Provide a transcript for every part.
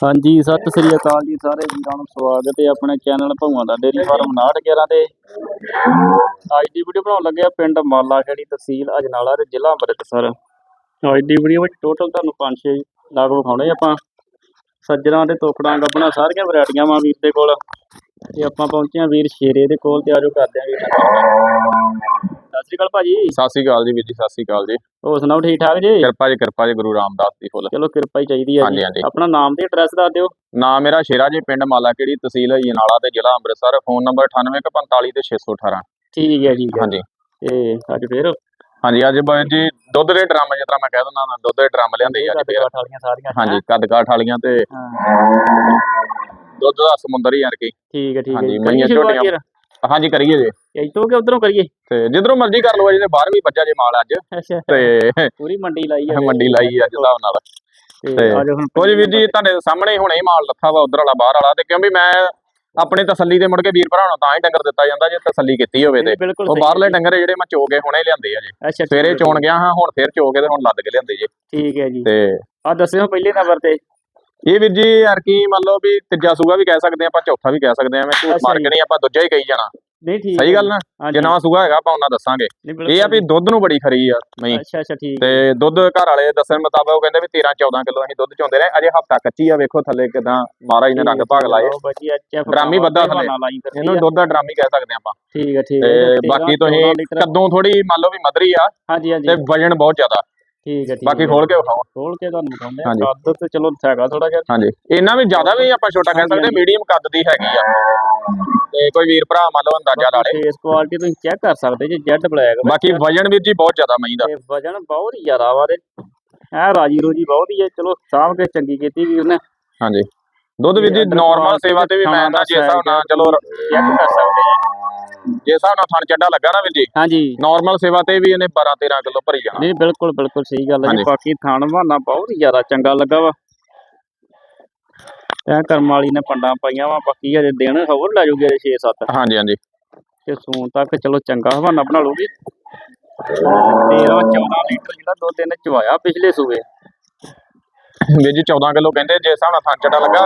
ਹਾਂਜੀ, ਸਤਿ ਸ੍ਰੀ ਅਕਾਲ ਜੀ ਸਾਰੇ ਵੀਰਾਂ ਨੂੰ ਸਵਾਗਤ ਹੈ ਆਪਣੇ ਚੈਨਲ ਭੂਆ ਦਾ ਡੇਰੀ ਫਾਰਮ 911 ਤੇ। ਅੱਜ ਦੀ ਵੀਡੀਓ ਬਣਾਉਣ ਲੱਗੇ ਆ ਪਿੰਡ ਮਾਲਾ ਖੇੜੀ ਤਹਿਸੀਲ ਅਜਨਾਲਾ ਤੇ ਜ਼ਿਲ੍ਹਾ ਅੰਮ੍ਰਿਤਸਰ। ਅੱਜ ਦੀ ਵੀਡੀਓ ਵਿੱਚ ਟੋਟਲ ਤੁਹਾਨੂੰ 5-6 ਲਾਗ ਵਿਖਾਉਣੇ ਆਪਾਂ। ਸੱਜਣਾ ਤੇ ਤੋਕੜਾਂ ਗੱਬਣਾ ਸਾਰੀਆਂ ਵੈਰਾਈਟੀਆਂ ਵਾਂ ਵੀਰ ਦੇ ਕੋਲ। ਤੇ ਆਪਾਂ ਪਹੁੰਚੇ ਆ ਵੀਰ ਸ਼ੇਰੇ ਦੇ ਕੋਲ ਤੇ ਆਜੋ ਕਰਦੇ ਆ ਵੀਰ। ਸਤਿ ਸ੍ਰੀ ਅਕਾਲ ਭਾਜੀ। ਸਤਿ ਸ੍ਰੀ ਅਕਾਲ ਜੀ ਵੀਰ ਜੀ ਸਤਿ ਸ੍ਰੀ ਅਕਾਲ ਜੀ। ਹੋਰ ਸੁਣਾਓ ਠੀਕ ਠਾਕ ਜੀ? ਕਿਰਪਾ ਜੀ ਕਿਰਪਾ ਜੀ ਗੁਰੂ ਰਾਮਦਾਸ ਦੀ ਫੁੱਲ। ਚਲੋ ਕਿਰਪਾ ਹੀ ਚਾਹੀਦੀ ਆ ਹਾਂਜੀ। ਆਪਣਾ ਨਾਮ ਤੇ ਐਡਰੈਸ ਦੱਸ ਦਿਓ। ਨਾਮ ਮੇਰਾ ਸ਼ੇਰਾ ਜੀ ਪਿੰਡ ਮਾਲਾਕੇੜੀ ਤਹਿਸੀਲ ਜਨਾਲਾ ਤੇ ਜ਼ਿਲ੍ਹਾ ਅੰਮ੍ਰਿਤਸਰ ਫੋਨ ਨੰਬਰ 9845 ਤੇ 618 ਠੀਕ ਹੈ ਠੀਕ ਹੈ ਹਾਂਜੀ। ਤੇ ਅੱਜ ਫੇਰ ਹਾਂਜੀ ਅੱਜ ਬਾਈ ਜੀ ਦੁੱਧ ਦੇ ਡਰਮ ਜਿਸ ਤਰ੍ਹਾਂ ਮੈਂ ਕਹਿ ਦਿੰਦਾ ਨਾ ਦੁੱਧ ਦੇ ਡਰਮ ਲਿਆਂਦੇ ਆ ਘੱਟ ਜੀ ਘੱਟ ਵਾਲੀਆਂ ਸਾਰੀਆਂ ਹਾਂਜੀ ਕੱਦ ਕਾਠ ਵਾਲੀਆਂ ਤੇ ਦੁੱਧ ਦਾ ਸਮੁੰਦਰ ਹੀ ਯਾਰ ਕੀ ਠੀਕ ਹੈ ਠੀਕ ਹੈ ਹਾਂਜੀ, ਮਈਆਂ ਝੋਟੀਆਂ। ਫਿਰ? ਹਾਂਜੀ ਕਰੀਏ ਜੀ। ਇੱਥੋਂ ਕਿ ਉਧਰੋਂ ਕਰੀਏ? ਤੇ ਜਿੱਧਰੋਂ ਮਰਜ਼ੀ ਕਰ ਲਓ ਜੀ ਤੇ ਬਾਹਰ ਵੀ ਬੱਚਾ ਜੇ ਮਾਲ ਅੱਜ। ਤੇ ਪੂਰੀ ਮੰਡੀ ਲਾਈ ਹੈ ਮੰਡੀ ਲਾਈ ਅੱਜ ਹਿਸਾਬ ਨਾਲ। ਤੇ ਅੱਜ ਕੁਝ ਵੀਰ ਜੀ ਤੁਹਾਡੇ ਸਾਹਮਣੇ ਹੁਣੇ ਹੀ ਮਾਲ ਲੱਥਾ ਵਾ ਉਧਰ ਵਾਲਾ ਬਾਹਰ ਵਾਲਾ। ਤੇ ਕਿਉਂਕਿ ਮੈਂ ਆਪਣੀ ਤਸੱਲੀ ਦੇ ਮੁੜ ਕੇ ਵੀਰ ਭਰਾ ਨੂੰ ਤਾਂ ਹੀ ਡੰਗਰ ਦਿੱਤਾ ਜਾਂਦਾ ਜੇ ਤਸੱਲੀ ਕੀਤੀ ਹੋਵੇ ਤੇ। ਉਹ ਬਾਹਰਲੇ। ਡੰਗਰ ਜਿਹੜੇ ਮੈਂ ਚੋ ਕੇ ਹੁਣੇ ਲਿਆਂਦੇ ਆ ਜੀ। ਸਵੇਰੇ ਚੋਣ ਗਿਆ ਹਾਂ ਹੁਣ ਫੇਰ ਚੋ ਕੇ ਤੇ ਹੁਣ ਲੱਦ ਕੇ ਲਿਆਂਦੇ ਜੀ। ਠੀਕ ਹੈ ਜੀ। ਤੇ ਆ ਦੱਸਿਓ ਪਹਿਲੇ ਨੰਬਰ ਤੇ। ਇਹ ਵੀਰ ਜੀ ਯਾਰ ਕੀ ਮੰਨ ਲਓ ਵੀ ਤੀਜਾ ਸੂਗਾ ਵੀ ਕਹਿ ਸਕਦੇ ਆਪਾਂ ਚੌਥਾ ਵੀ ਕਹਿ ਸਕਦੇ ਆ ਮੈਂ ਝੂਠ ਮਾਰ। ਕੇ ਨਹੀਂ ਆਪਾਂ ਦੂਜਾ ਹੀ ਕਹੀ ਜਾਣਾ। ਨਹੀਂ ਠੀਕ ਸਹੀ ਗੱਲ ਨਾ? ਜੇ ਨਵਾਂ ਸੂਗਾ ਹੈਗਾ ਆਪਾਂ ਉਹਨਾਂ ਦੱਸਾਂਗੇ। ਨਹੀਂ, ਇਹ ਆ ਵੀ ਦੁੱਧ ਨੂੰ ਬੜੀ ਖਰੀ ਆ ਮਈ ਅੱਛਾ ਅੱਛਾ ਠੀਕ ਤੇ ਦੁੱਧ ਘਰ ਵਾਲੇ ਦੱਸਣ ਮੁਤਾਬਕ ਉਹ ਕਹਿੰਦੇ ਵੀ 13 14 ਕਿਲੋ ਅਸੀਂ ਦੁੱਧ ਚੋਂਦੇ ਰਹੇ। ਅਜੇ ਹਫਤਾ ਕੱਚੀ ਆ ਵੇਖੋ ਥੱਲੇ ਕਿਦਾਂ ਮਹਾਰਾਜ ਨੇ ਰੰਗ ਭਾਗ ਲਾਏ। ਡਰਾਮੀ ਬੱਧਾ ਥੱਲੇ। ਇਹਨੂੰ ਆ। ਦੁੱਧ ਦਾ ਡਰਾਮ ਕਹਿ ਸਕਦੇ ਆਪਾਂ। ਠੀਕ ਹੈ ਠੀਕ ਤੇ ਬਾਕੀ ਤੁਸੀਂ। ਕਦੋਂ ਥੋੜੀ ਮੰਨ ਲਓ ਵੀ ਮਧਰੀ ਆ ਹਾਂਜੀ ਹਾਂਜੀ। ਤੇ ਵਜਨ ਬਹੁਤ ਜ਼ਿਆਦਾ। ਠੀਕ ਹੈ ਠੀਕ ਬਾਕੀ। ਖੋਲ ਕੇ ਵਿਖਾਓ। ਖੋਲ ਕੇ ਤੁਹਾਨੂੰ ਦਿਖਾਉਂਦੇ ਆ। ਕੱਦ ਤੇ ਚਲੋ ਹੈਗਾ ਥੋੜਾ ਜਿਹਾ। ਹਾਂਜੀ। ਇਹਨਾਂ ਵੀ ਜ਼ਿਆਦਾ ਵੀ ਆਪਾਂ ਛੋਟਾ ਕਹਿ ਸਕਦੇ। ਮੀਡੀਅਮ ਕੱਦ ਦੀ ਹੈਗੀ ਆ। ਤੇ ਕੋਈ ਵੀਰ ਭਰਾ ਮੰਨ ਲਓ ਅੰਦਾਜ਼ਾ ਲਾ ਲੇ ਫੇਸ ਕੁਆਲਿਟੀ ਤੁਸੀਂ ਚੈੱਕ ਕਰ ਸਕਦੇ ਜੇ ਜੈਡ ਬਲੈਕ ਬਾਕੀ ਵਜਨ ਵੀਰ ਜੀ ਬਹੁਤ ਜ਼ਿਆਦਾ ਮਹੀਂ ਦਾ ਤੇ ਵਜਨ ਬਹੁਤ ਹੀ ਜ਼ਿਆਦਾ ਵਾ ਤੇ ਐ ਰਾਜੀ ਰੋਜੀ ਬਹੁਤ ਹੀ ਹੈ। ਚਲੋ ਸਾਂਭ ਕੇ ਚੰਗੀ ਕੀਤੀ ਵੀਰ ਨੇ। ਹਾਂਜੀ। ਦੁੱਧ ਵੀਰ ਜੀ ਨਾਰਮਲ ਸੇਵਾ ਤੇ ਵੀ ਮੈਂ ਨਾ ਜੇ ਹਿਸਾਬ ਨਾਲ ਚਲੋ ਚੈੱਕ ਕਰ ਸਕਦੇ ਜੀ। ਜੇ ਹਿਸਾਬ ਨਾਲ ਥਣ ਚੱਡਾ ਲੱਗਾ ਨਾ ਵੀਰ ਜੀ। ਹਾਂਜੀ। ਨਾਰਮਲ ਸੇਵਾ ਤੇ ਵੀ ਇਹਨੇ 12 13 ਕਿਲੋ ਭਰੀ ਜਾਣਾ। ਨਹੀਂ ਬਿਲਕੁਲ ਬਿਲਕੁਲ ਸਹੀ ਗੱਲ ਹੈ ਜੀ। ਬਾਕੀ ਥਾਣ ਬਹਾਨਾ ਬਹੁਤ ਹੀ ਜ਼ਿਆਦਾ ਚੰਗਾ ਲੱਗਾ ਵਾ। ਐ ਕਰਮ ਵਾਲੀ ਨੇ ਪੰਡਾਂ ਪਾਈਆਂ ਵਾ ਬਾਕੀ ਹਜੇ ਦਿਨ ਹੋਰ ਲੈ ਜੂਗੇ 6 7 ਹਾਂਜੀ ਹਾਂਜੀ। ਤੇ ਸੂਣ ਤੱਕ ਚਲੋ ਚੰਗਾ ਹਵਾਨਾ ਬਣਾ ਲੂਗੀ ਤੇਰਾਂ 14 ਲੀਟਰ ਜਿਹੜਾ ਦੁੱਧ ਇਹਨੇ ਚਵਾਇਆ ਪਿਛਲੇ ਸੂਏ। ਵੀਰ ਜੀ 14 ਕਿਲੋ ਕਹਿੰਦੇ ਜੇ ਹਿਸਾਬ ਨਾਲ ਥਣ ਚੱਡਾ ਲੱਗਾ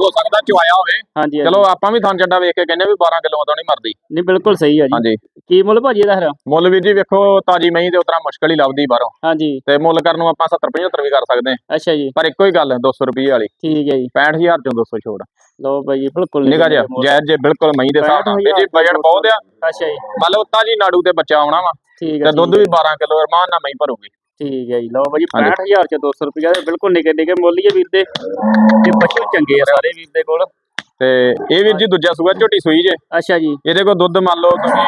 ਹੋ ਸਕਦਾ ਚਵਾਇਆ ਹੋਵੇ। ਹਾਂਜੀ ਚਲੋ ਆਪਾਂ ਵੀ ਥਣ ਚੱਡਾ ਵੇਖ ਕੇ ਕਹਿੰਦੇ ਵੀ 12 ਕਿਲੋ ਤੋਂ ਨਹੀਂ ਮਰਦੀ। ਨਹੀਂ ਬਿਲਕੁਲ ਸਹੀ ਹੈ ਜੀ। ਹਾਂਜੀ। ਕੀ ਮੁੱਲ ਭਾਜੀ ਇਹਦਾ ਹਰਾ ਮੁੱਲ ਵੀਰ ਜੀ ਵੇਖੋ ਤਾਜੀ ਮਹੀਂ ਤੇ ਉਤਰਾ ਮੁਸ਼ਕਲ ਹੀ ਲੱਭਦੀ ਬਾਹਰੋਂ। ਹਾਂਜੀ। ਤੇ ਮੁੱਲ ਕਰਨ ਨੂੰ ਆਪਾਂ 70 75 ਵੀ ਕਰ ਸਕਦੇ ਹਾਂ। ਅੱਛਾ ਜੀ। ਪਰ ਇੱਕੋ ਹੀ ਗੱਲ ਹੈ 200 ਰੁਪਏ ਵਾਲੀ। ਠੀਕ ਹੈ ਜੀ। 65000 ਚੋਂ 200 ਛੋੜ। ਲਓ ਭਾਈ ਜੀ ਬਿਲਕੁਲ ਨਿਕਾ ਜਿਹਾ। ਜਾਇਜ਼ ਜੇ ਬਿਲਕੁਲ ਮਹੀਂ ਦੇ ਹਿਸਾਬ ਨਾਲ। ਜੀ ਵਜਨ ਬਹੁਤ ਆ। ਅੱਛਾ ਜੀ। ਮੰਨ ਲਓ ਤਾਜੀ ਨਾੜੂ ਤੇ ਬੱਚਾ ਆਉਣਾ ਵਾ। ਠੀਕ ਹੈ ਤੇ ਦੁੱਧ ਵੀ 12 ਕਿਲੋ ਅਰਮਾਨ ਨਾਲ ਮਹੀਂ ਭਰੂਗੀ। ਠੀਕ ਹੈ ਜੀ। ਲਓ ਹਾਂਜੀ। 65000 ਚ 200 ਰੁਪਏ ਦੇ ਬਿਲਕੁਲ ਨਿੱਕੇ ਨਿੱਕੇ ਮੁੱਲ ਹੀ ਵੀਰ ਦੇ। ਤੇ ਪਸ਼ੂ ਚੰਗੇ ਆ ਸਾਰੇ ਵੀਰ ਦੇ ਕੋਲ। ਤੇ ਇਹ ਵੀਰ ਜੀ ਦੂਜਾ ਸੂਆ ਝੋਟੀ ਸੂਈ ਜੇ? ਅੱਛਾ ਜੀ। ਇਹਦੇ ਕੋਲ ਦੁੱਧ ਮੰਨ ਲਓ ਤੁਸੀਂ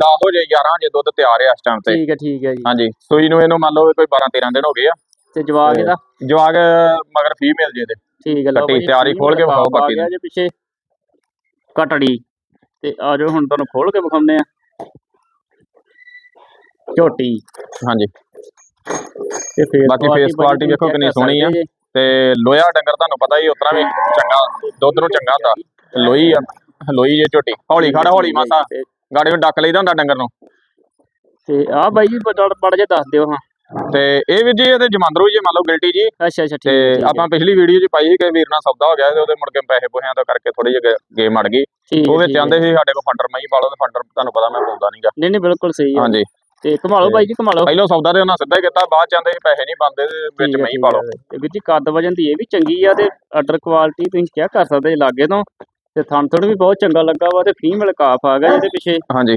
10 ਹੋ ਜੇ 11 ਜੇ ਦੁੱਧ ਤਿਆਰ ਆ ਇਸ ਟਾਈਮ ਤੇ। ਠੀਕ ਹੈ ਠੀਕ ਹੈ ਜੀ। ਹਾਂਜੀ ਸੂਈ ਨੂੰ ਇਹਨੂੰ ਮੰਨ ਲਓ ਕੋਈ 12 13 ਦਿਨ ਹੋ ਗਏ ਆ। ਤੇ ਜਵਾਬ ਇਹਦਾ? ਜਵਾਗ ਮਗਰ ਫੀਮੇਲ ਜੇ ਦੇ ਠੀਕ ਹੈ ਲਓ ਭਾਜੀ ਤਿਆਰੀ ਖੋਲ ਕੇ ਵਿਖਾਓ ਬਾਕੀ ਜੇ ਪਿੱਛੇ। ਕਟੜੀ। ਤੇ ਆ ਜਾਓ ਹੁਣ ਤੁਹਾਨੂੰ ਖੋਲ ਕੇ ਵਿਖਾਉਂਦੇ ਆ। ਝੋਟੀ। ਹਾਂਜੀ। ਤੇ ਬਾਕੀ face quality ਵੇਖੋ ਕਿੰਨੀ ਸੋਹਣੀ ਆ। ਤੇ ਲੋਹਾ ਡੰਗਰ ਤੁਹਾਨੂੰ ਪਤਾ ਹੀ ਉਤਰਾ ਵੀ ਚੰਗਾ ਦੁੱਧ ਨੂੰ ਚੰਗਾ ਹੁੰਦਾ। ਲੋਈ ਆ ਲੋਈ ਜੇ ਝੋਟੀ। ਹੌਲੀ ਖੜ ਹੌਲੀ ਮਾਸਾ। ਗਾੜੀ ਨੂੰ ਡੱਕ ਲਈਦਾ ਹੁੰਦਾ ਡੰਗਰ ਨੂੰ। ਤੇ ਆ ਬਾਈ ਜੀ ਬੜ ਜੇ ਦੱਸ ਦਿਓ ਹਾਂ। ਤੇ ਇਹ ਵੀ ਜੀ ਇਹਦੇ ਜਮਾਂਦਰੂ ਜੇ ਮੰਨ ਲਓ ਗਿਲਟੀ ਜੀ। ਅੱਛਾ ਅੱਛਾ ਠੀਕ ਤੇ ਆਪਾਂ ਪਿਛਲੀ ਵੀਡੀਓ 'ਚ ਪਾਈ ਸੀ ਕਿ ਵੀਰ ਨਾਲ ਸੌਦਾ ਹੋ ਗਿਆ ਤੇ ਉਹਦੇ ਮੁੜ ਕੇ ਪੈਸੇ ਪੋਹਿਆਂ ਤੋਂ ਕਰਕੇ ਥੋੜੀ ਜਿਹੀ ਗੇਮ ਅੜ ਗਈ। ਉਹ ਵਿੱਚ। ਆਂਦੇ ਸੀ ਸਾਡੇ ਕੋਲ ਫੰਡਰ ਮਈ ਪਾਲੋ ਤੇ ਫੰਡਰ ਤੁਹਾਨੂੰ ਪਤਾ ਮੈਂ ਬੋਲਦਾ ਨਹੀਂਗਾ ਨਹੀਂ ਨਹੀਂ ਬਿਲਕੁਲ ਸਹੀ ਹੈ। ਹਾਂਜੀ। ਤੇ ਘਮਾਲੋ ਬਾਈ ਜੀ ਘਮਾਲੋ ਪਹਿਲਾਂ ਸੌਦਾ ਤੇ ਉਹਨਾਂ ਸਿੱਧਾ ਹੀ ਕੀਤਾ ਬਾਅਦ ਚ ਆਂਦੇ ਸੀ ਪੈਸੇ ਨਹੀਂ ਬੰਦੇ ਤੇ ਵਿੱਚ ਠੀਕ ਹੈ, ਮਈ ਠੀਕ ਪਾਲੋ। ਹੈ। ਤੇ ਵੀਰ ਜੀ ਕੱਦ ਵਜਨ ਦੀ ਇਹ ਵੀ ਚੰਗੀ ਆ ਤੇ ਆਰਡਰ ਕੁਆਲਿਟੀ ਤੁਸੀਂ ਕਿਆ ਕਰ ਸਕਦੇ ਜੀ ਲਾਗੇ ਤੋਂ ਤੇ ਥਣ ਥਣ ਵੀ ਬਹੁਤ ਚੰਗਾ ਲੱਗਾ ਵਾ ਤੇ ਫੀਮੇਲ ਕਾਫ ਆ ਗਿਆ ਇਹਦੇ ਪਿੱਛੇ। ਹਾਂਜੀ।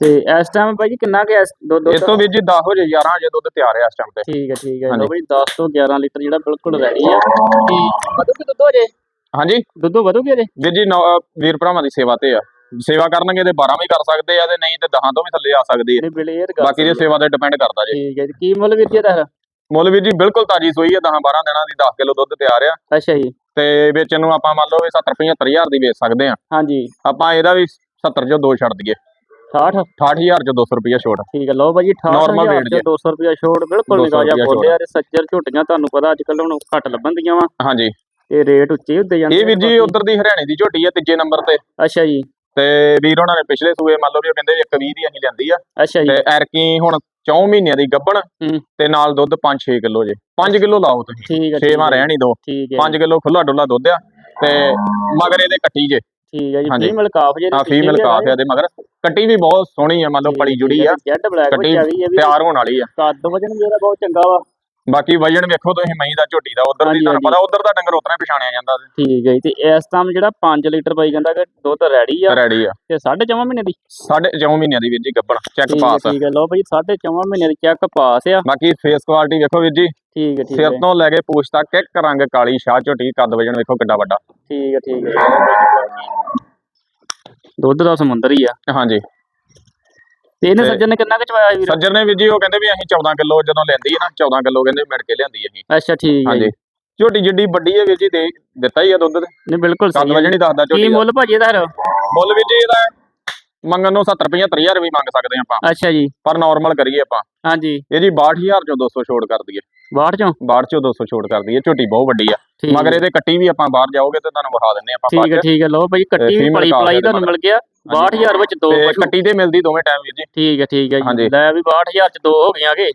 ਤੇ ਇਸ ਟਾਈਮ ਬਾਈ ਜੀ ਕਿੰਨਾ ਕਿ ਦੁੱਧ ਇਸ ਤੋਂ ਵੀ ਜੀ 10 ਹੋ ਜੇ 11 ਜੇ ਦੁੱਧ ਤਿਆਰ ਹੈ ਇਸ ਟਾਈਮ ਤੇ। ਠੀਕ ਹੈ ਠੀਕ ਹੈ। ਲਓ ਬਈ 10 ਤੋਂ 11 ਲੀਟਰ ਜਿਹੜਾ ਬਿਲਕੁਲ ਰੈਡੀ ਆ। ਤੇ ਵਧੂਗੀ ਦੁੱਧ ਹੋ ਜੇ ਹਾਂਜੀ। ਦੁੱਧ ਅਜੇ ਵੀਰ ਜੀ ਅਹ ਵੀਰ ਭਰਾਵਾਂ ਦੀ ਸੇਵਾ ਤੇ ਆ। ਸੇਵਾ ਕਰਨਗੇ ਤੇ 12 ਵੀ ਕਰ ਸਕਦੇ ਆ ਤੇ ਨਹੀਂ ਤੇ 10 ਤੋਂ ਵੀ ਥੱਲੇ ਆ ਸਕਦੀ ਗੱਲ ਬਾਕੀ ਦੀ ਸੇਵਾ ਤੇ ਡਿਪੈਂਡ ਕਰਦਾ ਜੀ। ਠੀਕ ਹੈ ਜੀ। ਕੀ ਮੁੱਲ ਵੀਰ ਜੀ ਇਹਦਾ ਫਿਰ? ਮੁੱਲ ਵੀਰ ਜੀ ਬਿਲਕੁਲ ਤਾਜੀ ਸੂਈ ਹੈ 10 12 ਦਿਨਾਂ ਦੀ 10 ਕਿਲੋ ਦੁੱਧ ਤਿਆਰ ਆ। ਅੱਛਾ ਜੀ। ਤੇ ਵਿੱਚ ਨੂੰ ਆਪਾਂ ਮੰਨ ਲਓ ਵੀ 70 75000 ਦੀ ਵੇਚ ਸਕਦੇ ਆ। ਹਾਂਜੀ। ਆਪਾਂ ਇਹਦਾ ਵੀ 70 ਚੋਂ ਦੋ ਛੱਡ ਦਈਏ। 60 68000 ਚੋਂ 200 ਰੁਪਏ ਛੋਟ। ਠੀਕ ਹੈ। ਲਓ ਬਾਈ ਜੀ 18 Normal ਹਜ਼ਾਰ rate ਤੇ ਜੀ। 200 ਰੁਪਿਆ ਛੋੜ ਬਿਲਕੁਲ 200 ਨਿਕਾ ਜਾ ਰੁਪਇਆ ਬੋਲਿਆ ਤੇ ਸੱਜਰ ਝੋਟੀਆਂ ਤੁਹਾਨੂੰ ਪਤਾ ਅੱਜ ਕੱਲ ਹੁਣ ਘੱਟ ਲੱਭਣ ਦੀਆਂ ਵਾ। ਹਾਂਜੀ। ਤੇ ਰੇਟ ਉੱਚੇ ਹੁੰਦੇ ਜਾਂਦੇ ਇਹ ਵੀਰ ਜੀ ਉਧਰ ਦੀ ਹਰਿਆਣੇ ਦੀ ਝੋਟੀ ਹੈ ਤੀਜੇ ਨੰਬਰ ਤੇ। ਅੱਛਾ ਜੀ। ਤੇ ਵੀਰ ਉਹਨਾਂ ਨੇ ਪਿਛਲੇ ਸੂਏ ਮੰਨ ਲਓ ਵੀ ਉਹ ਕਹਿੰਦੇ ਇੱਕ 20 ਦੀ ਅਸੀਂ ਲੈਂਦੀ ਆ। ਅੱਛਾ ਜੀ। ਤੇ ਐਰਕੀ ਹੁਣ 4 ਮਹੀਨਿਆਂ ਦੀ ਗੱਭਣ ਹੂੰ। ਤੇ ਨਾਲ ਦੁੱਧ 5-6 ਕਿਲੋ ਜੇ। 5 ਕਿਲੋ ਲਾਓ ਤੁਸੀਂ। ਠੀਕ ਹੈ ਛੇਵਾਂ ਰਹਿਣ ਦੋ ਠੀਕ ਹੈ 5 ਕਿਲੋ ਖੁੱਲਾ ਡੁੱਲਾ ਦੁੱਧ ਆ ਤੇ ਮਗਰ ਇਹਦੇ ਕੱਟੀ ਜੇ। ਠੀਕ ਹੈ ਜੀ ਹਾਂਜੀ। ਫੀਮੇਲ ਕਾਫ ਜਿਹੜੀ ਆ ਫੀਮੇਲ ਕਾਫ ਆ ਇਹਦੇ ਮਗਰ। ਕੱਟੀ ਵੀ ਬਹੁਤ ਸੋਹਣੀ ਆ ਮੰਨ ਲਓ ਪਲੀ ਜੁੜੀ ਆ। ਜੈਡ ਬਲੈਕ ਕੱਟੀ ਆ ਗਈ ਇਹ ਵੀ। ਤਿਆਰ ਹੋਣ ਵਾਲੀ ਆ। ਕੱਦ ਵਜਨ ਮੇਰਾ ਬਹੁਤ ਚੰਗਾ ਵਾ। ਬਾਕੀ ਵਜਨ ਵੇਖੋ ਤੁਸੀਂ ਮਈ ਦਾ ਝੋਟੀ ਦਾ ਉਧਰ ਦੀ ਹਾਂਜੀ, ਤੁਹਾਨੂੰ ਹਾਂਜੀ। ਪਤਾ ਉਧਰ ਦਾ ਡੰਗਰ ਉਤਰਾ ਪਛਾਣਿਆ ਜਾਂਦਾ ਠੀਕ ਹੈ ਜੀ ਤੇ ਇਸ ਟਾਈਮ ਜਿਹੜਾ 5 ਲੀਟਰ ਪਾਈ ਜਾਂਦਾ ਕਿ ਦੁੱਧ ਰੈਡੀ ਆ? ਰੈਡੀ ਆ। ਤੇ 4.5 ਮਹੀਨੇ ਦੀ? ਸਾਢੇ 4 ਮਹੀਨਿਆਂ ਦੀ ਵੀਰ ਜੀ ਗੱਭਣ ਚੈੱਕ ਠੀਕ ਹੈ ਪਾਸ ਠੀਕ ਹੈ ਲਓ ਭਾਈ 4.5 ਮਹੀਨੇ ਦੀ ਚੈੱਕ ਪਾਸ ਆ। ਬਾਕੀ ਫੇਸ ਕੁਆਲਿਟੀ ਵੇਖੋ ਵੀਰ ਜੀ। ਠੀਕ ਹੈ ਠੀਕ ਸਿਰ ਹੈ। ਤੋਂ ਲੈ ਕੇ ਪੂਛ ਤੱਕ ਇੱਕ ਰੰਗ ਕਾਲੀ ਸ਼ਾਹ ਝੋਟੀ ਕੱਦ ਵਜਨ ਵੇਖੋ ਕਿੱਡਾ ਵੱਡਾ। ਠੀਕ ਹੈ ਠੀਕ ਹੈ। ਦੁੱਧ ਦਾ ਸਮੁੰਦਰ ਹੀ ਆ। ਹਾਂਜੀ। ਤੇ ਇਹਨੇ ਸੱਜਣ ਨੇ ਕਿੰਨਾ ਕੁ ਚਵਾਇਆ ਵੀਰ? ਸੱਜਰ ਨੇ ਵੀਰ ਜੀ ਉਹ ਕਹਿੰਦੇ ਵੀ ਅਸੀਂ 14 ਕਿਲੋ ਜਦੋਂ ਲੈਂਦੀ ਹੈ ਨਾ 14 ਕਿਲੋ ਕਹਿੰਦੇ ਮਿਣ ਕੇ ਲਿਆਂਦੀ ਅਸੀਂ। ਅੱਛਾ ਠੀਕ ਹੈ ਜੀ। ਝੋਟੀ ਜਿੱਡੀ ਵੱਡੀ ਹੈ ਵੀਰ ਜੀ ਦੇ ਦਿੱਤਾ ਹੀ ਆ ਦੁੱਧ ਤੇ। ਨਹੀਂ ਬਿਲਕੁਲ ਸਹੀ ਹੈ ਵਜਨ ਹੀ ਦੱਸਦਾ ਕੀ ਝੋਟੀ ਦਾ। ਮੁੱਲ ਭਾਜੀ ਇਹਦਾ? ਮੁੱਲ ਵੀਰ ਜੀ ਇਹਦਾ ਮੰਗਣ ਨੂੰ 70 75000 ਵੀ ਮੰਗ ਸਕਦੇ ਆਪਾਂ। ਅੱਛਾ ਜੀ। ਪਰ ਨਾਰਮਲ ਕਰੀਏ ਆਪਾਂ। ਹਾਂਜੀ। ਇਹਦੀ 62000 ਚੋਂ 200 ਛੋੜ ਕਰ ਦਈਏ। ਬਾਹਰ ਚੋਂ? 62 ਚੋਂ 200 ਛੋੜ ਕਰ ਦਈਏ। ਝੋਟੀ ਬਹੁਤ ਵੱਡੀ ਆ। ਮਗਰ ਇਹਦੇ ਕੱਟੀ ਵੀ ਆਪਾਂ ਬਾਹਰ ਜਾਓਗੇ ਤੇ ਤੁਹਾਨੂੰ ਵਿਖਾ ਦਿੰਨੇ ਆਪਾਂ ਠੀਕ ਹੈ ਠੀਕ ਹੈ। ਲਓ ਭਾਈ ਕੱਟੀ ਵੀ ਪਲੀ ਪਲਾਈ ਤੁਹਾਨੂੰ ਮਿਲ ਗਿਆ। 62000 ਵਿੱਚ ਦੋ ਤੇ ਪਸ਼ੂ। ਕੱਟੀ ਤੇ ਮਿਲਦੀ ਦੋਵੇਂ ਟਾਈਮ ਵੀਰ ਜੀ। ਠੀਕ ਹੈ ਠੀਕ ਹੈ ਜੀ। ਹਾਂਜੀ। ਲੈ ਵੀ 62000 ਚ ਦੋ ਹੋ ਗਈਆਂ ਕਿ?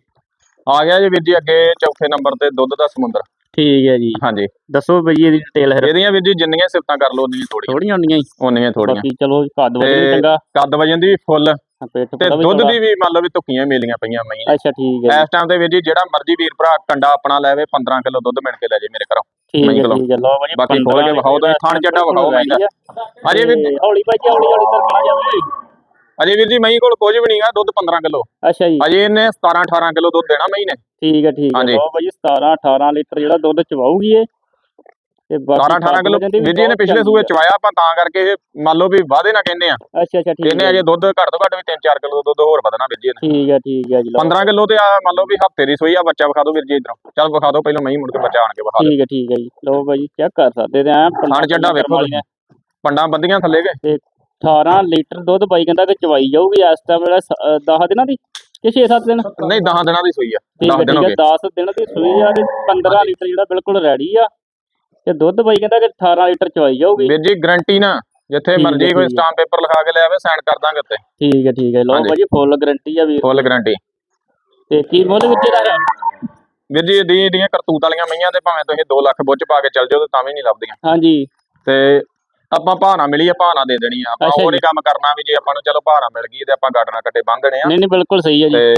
ਆ ਗਿਆ ਜੀ ਵੀਰ ਜੀ ਅੱਗੇ ਚੌਥੇ ਨੰਬਰ ਤੇ ਦੁੱਧ ਦਾ ਸਮੁੰਦਰ। ਠੀਕ ਹੈ ਜੀ। ਹਾਂਜੀ। ਦੱਸੋ ਬਈ ਇਹਦੀ ਡਿਟੇਲ ਫਿਰ। ਇਹਦੀਆਂ ਵੀਰ ਜੀ ਜਿੰਨੀਆਂ ਸਿਫਤਾਂ ਕਰ ਲਓ ਉਨੀਆਂ ਥੋੜੀਆਂ ਥੋੜੀਆਂ ਹੁੰਦੀਆਂ ਜੀ ਉਨੀਆਂ ਥੋੜੀਆਂ ਬਾਕੀ ਚਲੋ ਕੱਦ ਵਜਨ ਵੀ ਤੇ ਚੰਗਾ। ਕੱਦ ਵਜਨ ਦੀ ਵੀ ਫੁੱਲ। ਤੇ ਦੁੱਧ। ਦੀ ਵੀ ਮੰਨ ਲਓ ਵੀ ਧੁੱਕੀਆਂ ਮੇਲੀਆਂ ਪਈਆਂ ਮਈਆਂ ਅੱਛਾ ਠੀਕ ਹੈ ਜੀ, ਇਸ ਟਾਈਮ ਤੇ ਵੀਰ ਜੀ ਜਿਹੜਾ ਮਰਜ਼ੀ ਵੀਰ ਭਰਾ ਕੰਡਾ ਆਪਣਾ ਲੈਵੇ 15 ਕਿਲੋ ਦੁੱਧ ਮਿਣ ਕੇ ਲੈ ਜੇ ਮੇਰੇ ਘਰੋਂ। ਠੀਕ ਹੈ। ਠੀਕ ਹੈ। ਲਓ ਭਾਜੀ ਬਾਕੀ ਖੋਲ ਕੇ ਵਿਖਾਓ ਤੁਸੀਂ, ਥਣ ਚੱਡਾ ਵਿਖਾਓ ਦਾ। ਅਜੇ ਜੀ ਹੌਲੀ ਭਾਜੀ ਹੌਲੀ ਹੌਲੀ ਚੱਲਣਾ ਜਾਵੇ ਅਜੇ ਵੀਰ ਜੀ ਮਈ ਕੋਲ ਕੁਝ ਵੀ ਨਹੀਂਗਾ ਦੁੱਧ 15 ਕਿਲੋ। ਅੱਛਾ ਜੀ। ਅਜੇ ਇਹਨੇ 17 18 ਕਿਲੋ ਦੁੱਧ ਦੇਣਾ ਮਈ ਨੇ ਠੀਕ ਹੈ ਠੀਕ ਹੈ। ਲਓ ਭਾਜੀ 17 18 ਲੀਟਰ ਜਿਹੜਾ ਦੁੱਧ ਚਵਾਉਗੀ ਇਹ ਤੇ ਬਾਕੀ 17 18 ਕੱਦ ਕਿਲੋ ਵੀਰ ਜੀ ਬਹੁਤ ਪਿਛਲੇ ਸੂਏ ਆ। ਚਵਾਇਆ ਆਪਾਂ ਤਾਂ ਕਰਕੇ ਇਹ ਮੰਨ ਲਓ ਵੀ ਵਾਧੇ ਨਾ ਕਹਿੰਦੇ ਆ। ਅੱਛਾ ਅੱਛਾ ਠੀਕ ਇਹਨੇ ਹੈ ਅਜੇ ਦੁੱਧ ਘੱਟ ਤੋਂ ਘੱਟ ਵੀ 3-4 ਕਿਲੋ ਦੁੱਧ ਹੋਰ ਵਧਣਾ ਵੀਰ ਜੀ ਠੀਕ ਹੈ ਠੀਕ ਹੈ ਜੀ ਲਓ। 15 ਕਿਲੋ ਤੇ ਆ ਮੰਨ ਲਓ ਵੀ ਹਫ਼ਤੇ ਦੀ ਸੂਈ ਆ ਬੱਚਾ ਵਿਖਾ ਦਿਓ ਵੀਰ ਜੀ ਇਧਰੋਂ। ਚੱਲ ਵਿਖਾ ਦਿਓ ਪਹਿਲਾਂ ਮਈ ਮੁੜ ਕੇ ਬੱਚਾ ਆਣ ਕੇ ਵਿਖਾ ਠੀਕ ਹੈ ਠੀਕ ਹੈ ਜੀ। ਲਓ ਭਾਜੀ ਚੈੱਕ ਕਰ ਸਕਦੇ ਤੇ ਐ ਥਣ ਚੱਡਾ ਵੇਖੋ। ਪੰਡਾਂ ਬੰਦੀਆਂ ਥੱਲੇ ਕੇ। 18 ਲੀਟਰ ਦੁੱਧ ਬਾਈ ਕਹਿੰਦਾ ਕਿ ਚਵਾਈ ਜਾਊਗੀ ਇਸ ਟਾਈਮ ਜਿਹੜਾ 10 ਦਿਨਾਂ ਦੀ ਕਿ 6-7 ਦਿਨ? ਨਹੀਂ 10 ਦਿਨਾਂ ਦੀ ਸੂਈ ਆ। ਠੀਕ 10 ਹੈ ਦਿਨ ਹੋ ਠੀਕ ਹੈ ਗਏ। 10 ਦਿਨ ਦੀ ਸੂਈ ਆ ਤੇ 15 ਲੀਟਰ ਜਿਹੜਾ ਬਿਲਕੁਲ ਰੈਡੀ ਆ। ਤੇ ਦੁੱਧ ਬਾਈ ਕਹਿੰਦਾ ਕਿ 18 ਲੀਟਰ ਚਵਾਈ ਜਾਊਗੀ। ਵੀਰ ਜੀ ਗਰੰਟੀ ਨਾ ਜਿੱਥੇ ਮਰਜ਼ੀ ਕੋਈ। ਸਟਾਂਪ ਪੇਪਰ ਲਿਖਾ ਕੇ ਲੈ ਆਵੇ ਸਾਈਨ ਕਰ ਦਾਂਗੇ ਉੱਤੇ ਠੀਕ ਹੈ ਠੀਕ ਹੈ। ਲਓ। ਭਾਜੀ ਫੁੱਲ ਗਾਰੰਟੀ ਆ ਵੀਰ। ਫੁੱਲ ਗਰੰਟੀ ਤੇ ਕੀ ਮੁੱਲ ਵਿੱਚ ਇਹਦਾ? ਵੀਰ ਜੀ ਇਹਦੀ ਇਹਦੀਆਂ ਕਰਤੂਤ ਵਾਲੀਆਂ ਮਈਆਂ ਤੇ ਭਾਵੇਂ ਤੁਸੀਂ 2 ਲੱਖ ਬੁੱਝ ਪਾ ਕੇ ਚੱਲ ਜਾਓ ਤੇ ਤਾਂ ਵੀ ਨਹੀਂ ਲੱਭਦੀਆਂ। ਹਾਂਜੀ। ਤੇ ਆਪਾਂ ਭਾਣਾ ਮਿਲੀ ਆ ਭਾਣਾ ਦੇ ਦੇਣੀ ਆ। ਆਪਾਂ ਉਹ। ਨਹੀਂ ਕੰਮ ਕਰਨਾ ਵੀ ਜੇ ਆਪਾਂ ਨੂੰ ਚਲੋ ਭਾਣਾ ਮਿਲ ਗਈ ਤੇ ਆਪਾਂ ਗਾਡਣਾ ਕੱਟੇ ਬੰਨ ਦੇਣੇ ਆ। ਨਹੀਂ ਨਹੀਂ ਬਿਲਕੁਲ ਸਹੀ ਹੈ ਜੀ। ਤੇ